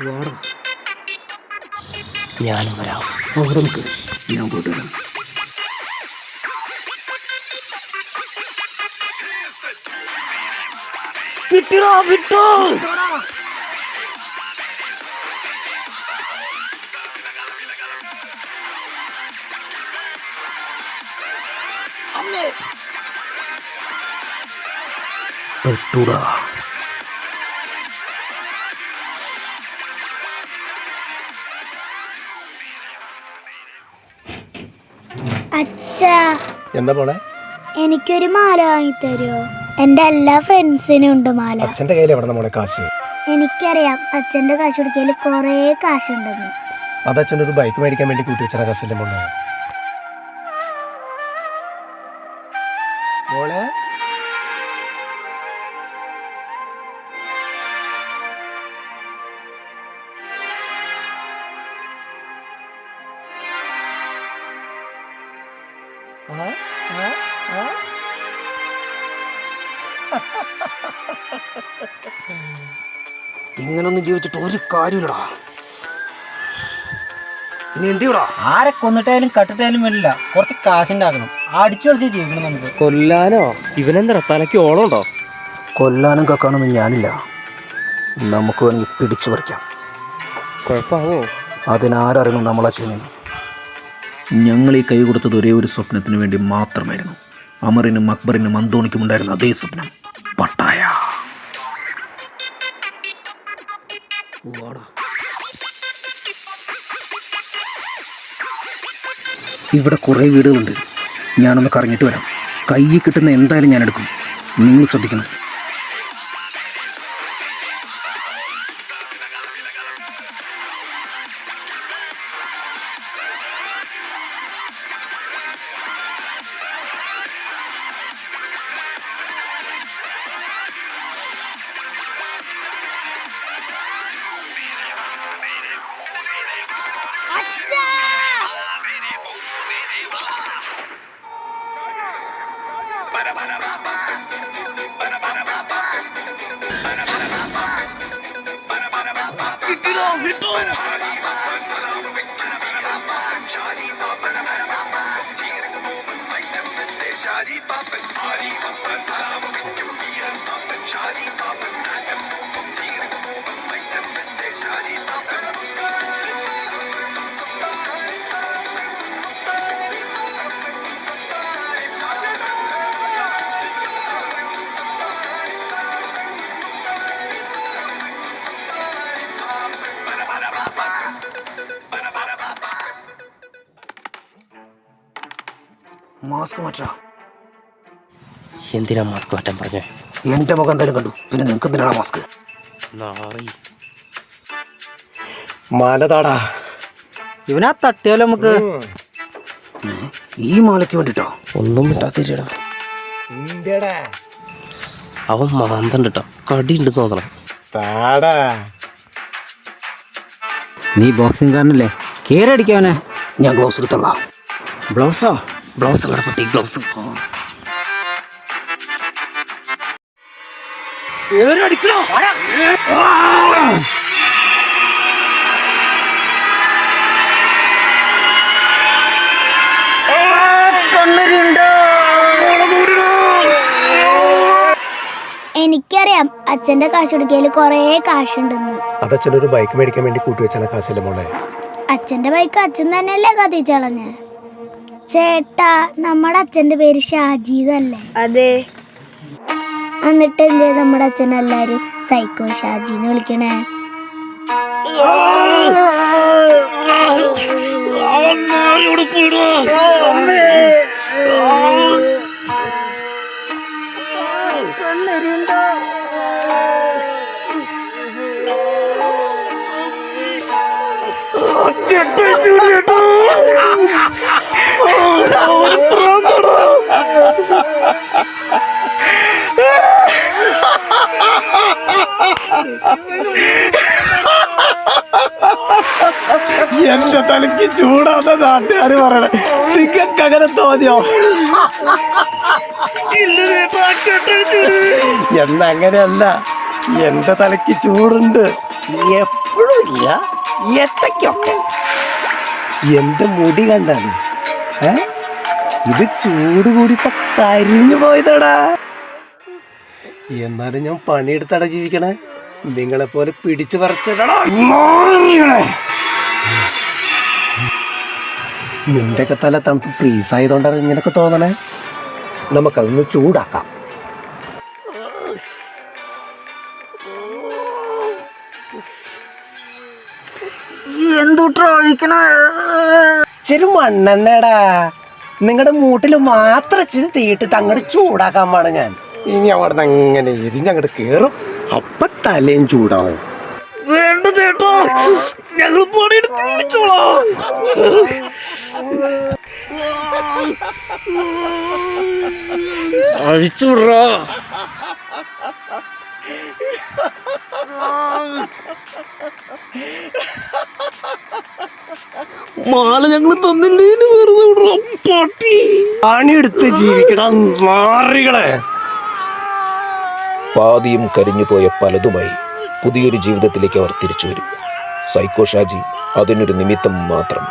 വാടാ ഞാനും വരാം. അവിടെ ഞാൻ പോയിട്ട് വരാം. കിട്ടിയോ വിട്ടോ. പെട്ടൂടാ. അച്ഛാ. എന്താ പോണേ എനിക്കൊരു മാല വാങ്ങി തരുമോ എന്റെ എല്ലാ ഫ്രണ്ട്സിനും ഉണ്ട് മാല. അച്ഛന്റെ കയ്യിൽ എവിടെ മോളെ കാശ്? എനിക്കറിയാം അച്ഛന്റെ കാശ് കൊടുക്കൽ കുറേ കാശുണ്ടെന്ന്. അത് അച്ഛന്റെ ഒരു ബൈക്ക് മേടിക്കാൻ വേണ്ടി കൂട്ടി വെച്ചാൽ കാശ് മോളെ മോളെ. ഇങ്ങനൊന്നും ജീവിച്ചിട്ട് ഒരു കാര്യമില്ലടാ. ഇനി എന്തിയടാ ആരെ കൊന്നിട്ടായാലും കട്ടിട്ടായാലും വേണ്ടില്ല. കുറച്ച് കാശുണ്ടാക്കണം അടിച്ചു കളിച്ച് ജീവിക്കണം നമുക്ക്. കൊല്ലാനോ? ഇവനെന്താ തലയ്ക്ക് ഓളമുണ്ടോ? കൊല്ലാനും കക്കാനൊന്നും ഞാനില്ല. നമുക്ക് വേണമെങ്കിൽ പിടിച്ചു പറിക്കാം. കുഴപ്പമാവോ? അതിനാരറിയണം നമ്മളാ ചെയ്യുന്നത് ഞങ്ങൾ ഈ കൈ കൊടുത്തത് ഒരേ ഒരു സ്വപ്നത്തിന് വേണ്ടി മാത്രമായിരുന്നു. അമറിനും അക്ബറിനും അന്തോണിക്കും ഉണ്ടായിരുന്ന അതേ സ്വപ്നം. ഇവിടെ കുറേ വീടുകളുണ്ട്. ഞാനൊന്ന് കറങ്ങിയിട്ട് വരാം. കയ്യിൽ കിട്ടുന്ന എന്തായാലും ഞാൻ എടുക്കും നിങ്ങൾ ശ്രദ്ധിക്കണം. Shadi Buffett, Shadi Buffett, Shadi Buffett, Shadi Buffett, Shadi mask മാറ്റാ എന്തിനാ മാസ്ക് മാറ്റാൻ പറഞ്ഞു? എന്റെ മുഖം എന്തായാലും കണ്ടു. പിന്നെ നിങ്ങൾക്ക് എന്തിനാണ് മാസ്ക് മാലതാടാ. ഇവനാ തട്ടിയാലോ നമുക്ക്? ഈ മാലയ്ക്ക് വേണ്ടിട്ടോ? ഒന്നും മിണ്ടാതിരിടാ അവൻ മാന്തണ്ട് കടി ഉണ്ട് തോന്നണം. നീ ബോക്സിംഗ് കാരനല്ലേ? കേരടിക്കവനെ ഞാൻ ഗ്ലൗസ് എടുത്തള്ള ബ്ലൗസോ ഗ്ലൗസ് പൊട്ടി ഗ്ലൗസ് എനിക്കറിയാം അച്ഛന്റെ കാശ് കൊടുക്കയിൽ കൊറേ കാശുണ്ടെന്ന്. ഒരു ബൈക്ക് മേടിക്കാൻ വേണ്ടി കൂട്ടി വെച്ചാൽ കാശിന്റെ മോളെ? അച്ഛന്റെ ബൈക്ക് അച്ഛൻ തന്നെയല്ലേ കത്തിച്ചളഞ്ഞ് ചേട്ടാ നമ്മുടെ അച്ഛന്റെ പേര് ഷാജീദ് അല്ലേ? അതെ. എന്നിട്ട് എന്തേ നമ്മുടെ അച്ഛൻ എല്ലാരും സൈക്കോ ഷാജി എന്ന് വിളിക്കണേ എന്റെ തലയ്ക്ക് ചൂടാന്ന നാട്ടുകാര് പറയണേ. നിങ്ങൾക്ക് അങ്ങനെ തോന്നിയോ എന്നങ്ങനെയല്ല എന്റെ തലയ്ക്ക് ചൂടുണ്ട്. എപ്പോഴും ഇല്ല എട്ടയ്ക്കൊക്കെ എന്റെ മുടി കണ്ടാണ്. ഏ? ഇത് ചൂട് കൂടിപ്പോ കരിഞ്ഞു പോയതടാ. എന്നാലും ഞാൻ പണിയെടുത്തടാ ജീവിക്കണേ. നിങ്ങളെപ്പോലെ പിടിച്ചു പറിച്ചടാ. നിന്റെയൊക്കെ തല തണുത്ത് ഫ്രീസ് ആയതുകൊണ്ടാണ് ഇങ്ങനെയൊക്കെ തോന്നണേ. നമുക്കതൊന്ന് ചൂടാക്കാം. ഇച്ചിരി മണ്ണെണ്ണടാ. നിങ്ങളുടെ മൂട്ടിൽ മാത്രം ഇച്ചിരി തീയിട്ടിട്ട് അങ്ങോട്ട് ചൂടാക്കാൻ പാണ് ഞാൻ. ഇനി അവിടെ നിന്ന് എരിഞ്ഞ് അങ്ങോട്ട് കേറും. അപ്പൊ തലയും ചൂടാവും. വേണ്ട ചേട്ടാ. ഞങ്ങൾ അഴിച്ചുവിടാ മാല ഞങ്ങൾ തന്നില്ലേന്ന് വെറുതെ വിടണം പട്ടി പണിയെടുത്ത് ജീവിക്കണം മാറികളെ. പാതിയും കരിഞ്ഞുപോയ പലതുമായി പുതിയൊരു ജീവിതത്തിലേക്ക് അവർ തിരിച്ചു വരും. സൈക്കോ ഷാജി അതിനൊരു നിമിത്തം മാത്രം.